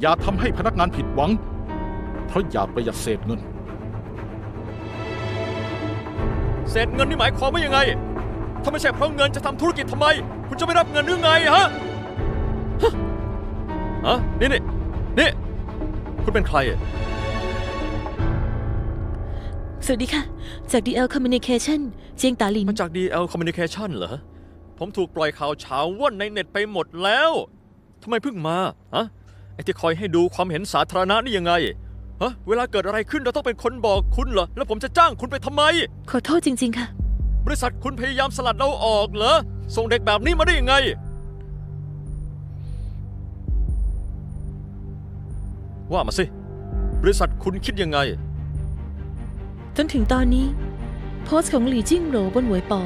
อย่าทำให้พนักงานผิดหวัง เพราะอยากประหยัดเศษเงิน เศษเงินนี่หมายความว่ายังไง ถ้าไม่ใช่เพราะเงินจะทำธุรกิจทำไม คุณจะไม่รับเงินหรือไงฮะฮะฮะนี่นี่นี่ คุณเป็นใครอะสวัสดีค่ะ จาก DL Communication เจียงตาหลิน มาจาก DL Communication เหรอ ผมถูกปล่อยข่าวเช้าว่อนในเน็ตไปหมดแล้ว ทำไมเพิ่งมา ฮะไอ้ที่คอยให้ดูความเห็นสาธารณะนี่ยังไงฮะเวลาเกิดอะไรขึ้นเราต้องเป็นคนบอกคุณเหรอ แล้วผมจะจ้างคุณไปทำไม ขอโทษจริง ๆ ค่ะ บริษัทคุณพยายามสลัดเราออกเหรอ ส่งเด็กแบบนี้มาได้ยังไง ว่ามาสิ บริษัทคุณคิดยังไง จนถึงตอนนี้ โพสต์ของหลี่จิ้งโหลบนหวยปอ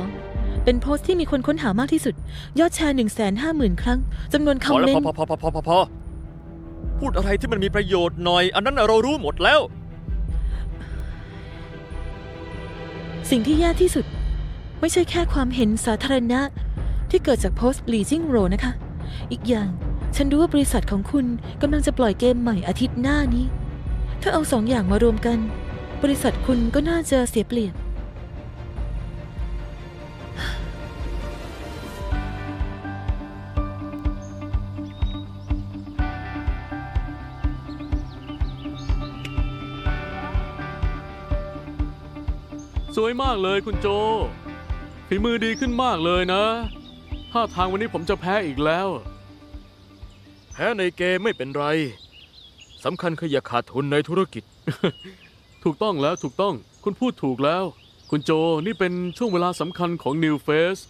เป็นโพสต์ที่มีคนค้นหามากที่สุด ยอดแชร์ 1 5 0 0 0 0 ครั้งจำนวนพคออมแล้วเมนพอต์พอพอพอพอพอ พูดอะไรที่มันมีประโยชน์หน่อย อันนั้นเรารู้หมดแล้ว สิ่งที่แย่ที่สุด ไม่ใช่แค่ความเห็นสาธารณะ ที่เกิดจากโพสต์หลี่จิ้งโหลนะคะ อีกอย่างฉันรู้ว่าบริษัทของคุณกำลังจะปล่อยเกมใหม่อาทิตย์หน้านี้ ถ้าเอาสองอย่างมารวมกัน บริษัทคุณก็น่าจะเสียเปรียบ สวยมากเลยคุณโจฝีมือดีขึ้นมากเลยนะท่าทางวันนี้ผมจะแพ้อีกแล้ว แพ้ในเกมไม่เป็นไรสำคัญคืออย่าขาดทุนในธุรกิจ ถูกต้องแล้วถูกต้องคุณพูดถูกแล้ว คุณโจนี่เป็นช่วงเวลาสำคัญของ New Face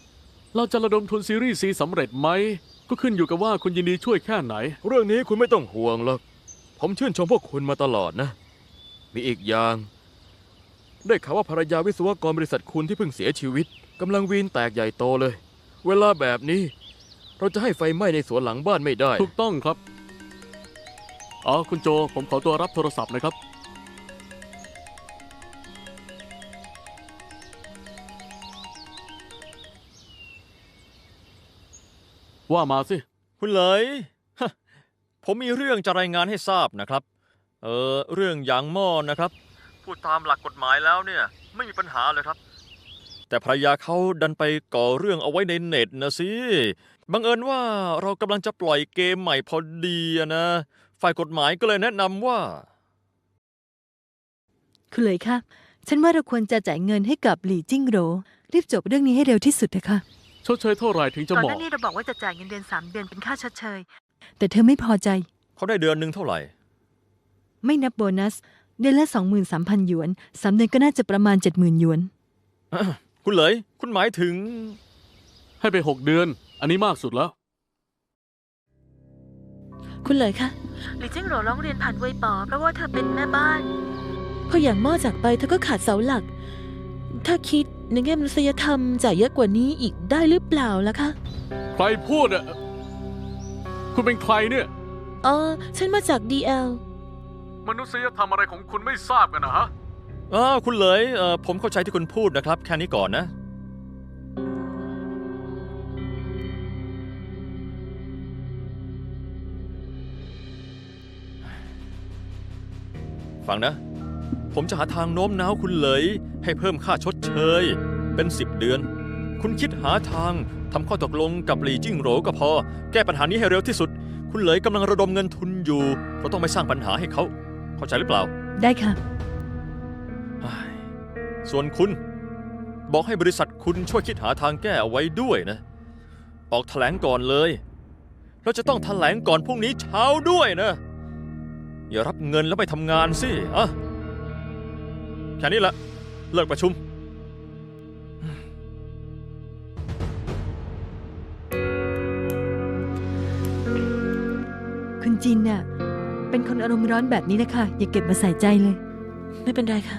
เราจะระดมทุนซีรีส์ซีสำเร็จไหม ก็ขึ้นอยู่กับว่าคุณยินดีช่วยแค่ไหน เรื่องนี้คุณไม่ต้องห่วงหรอก ผมชื่นชมพวกคุณมาตลอดนะ มีอีกอย่าง ได้ข่าวว่าภรรยาวิศวกรบริษัทคุณที่เพิ่งเสียชีวิตกำลังวีนแตกใหญ่โตเลย เวลาแบบนี้ เราจะให้ไฟไหม้ในสวนหลังบ้านไม่ได้ ถูกต้องครับอ๋อคุณโจ ผมขอตัวรับโทรศัพท์นะครับ ว่ามาสิ คุณเหลยฮะผมมีเรื่องจะรายงานให้ทราบนะครับ เออเรื่องยางหม้อนะครับ พูดตามหลักกฎหมายแล้วเนี่ย ไม่มีปัญหาเลยครับ แต่ภรรยาเขาดันไปก่อเรื่องเอาไว้ในเน็ตนะสิ บังเอิญว่าเรากำลังจะปล่อยเกมใหม่พอดีอะนะ ฝ่ายกฎหมายก็เลยแนะนำว่า คุณเลยค่ะฉันว่าเราควรจะจ่ายเงินให้กับหลี่จิ้งโหรรีบจบเรื่องนี้ให้เร็วที่สุดเถอะค่ะ ชดเชยเท่าไหร่ถึงจะก่อนเหหมาะ น้านี้เราบอกว่าจะจ่ายเงินเดือนสามเดือนเป็นค่าชดเชย แต่เธอไม่พอใจ เขาได้เดือนหนึ่งเท่าไหร่ ไม่นับโบนัส เดือนละสองหมื่นสามพันหยวนสามเดือนก็น่าจะประมาณเจ็ดหมื่นหยวนคุณเหลย คุณหมายถึง ให้ไปหกเดือน อันนี้มากสุดแล้ว คุณเลยค่ะหลี่จิ้งโหลร้องเรียนผ่านเวยปอเพราะว่าเธอเป็นแม่บ้าน พออย่างหม้อจากไปเธอก็ขาดเสาหลัก ถ้าคิดในแง่มนุษยธรรมจ่ายเยอะกว่านี้อีกได้หรือเปล่าล่ะคะ ใครพูดอะ คุณเป็นใครเนี่ย อ๋อ ฉันมาจาก DL มนุษยธรรมอะไรของคุณไม่ทราบกันนะฮะอ้าวคุณเหลยเออผมเข้าใจที่คุณพูดนะครับ แค่นี้ก่อนนะ ฟังนะ ผมจะหาทางโน้มน้าวคุณเหลย ให้เพิ่มค่าชดเชย เป็นสิบเดือน คุณคิดหาทางทำข้อตกลงกับหลีจิ้งโหรก็พอ แก้ปัญหานี้ให้เร็วที่สุด คุณเหลยกำลังระดมเงินทุนอยู่ เราต้องไม่สร้างปัญหาให้เขา เข้าใจหรือเปล่า ได้ค่ะเฮ้ยส่วนคุณ บอกให้บริษัทคุณช่วยคิดหาทางแก้เอาไว้ด้วยนะ ออกแถลงก่อนเลย เราจะต้องแถลงก่อนพรุ่งนี้เช้าด้วยนะ อย่ารับเงินแล้วไปทำงานสิอะแค่นี้แหละ เลิกประชุมคุณจินน่ะ เป็นคนอารมณ์ร้อนแบบนี้นะคะ อย่าเก็บมาใส่ใจเลย ไม่เป็นไรค่ะ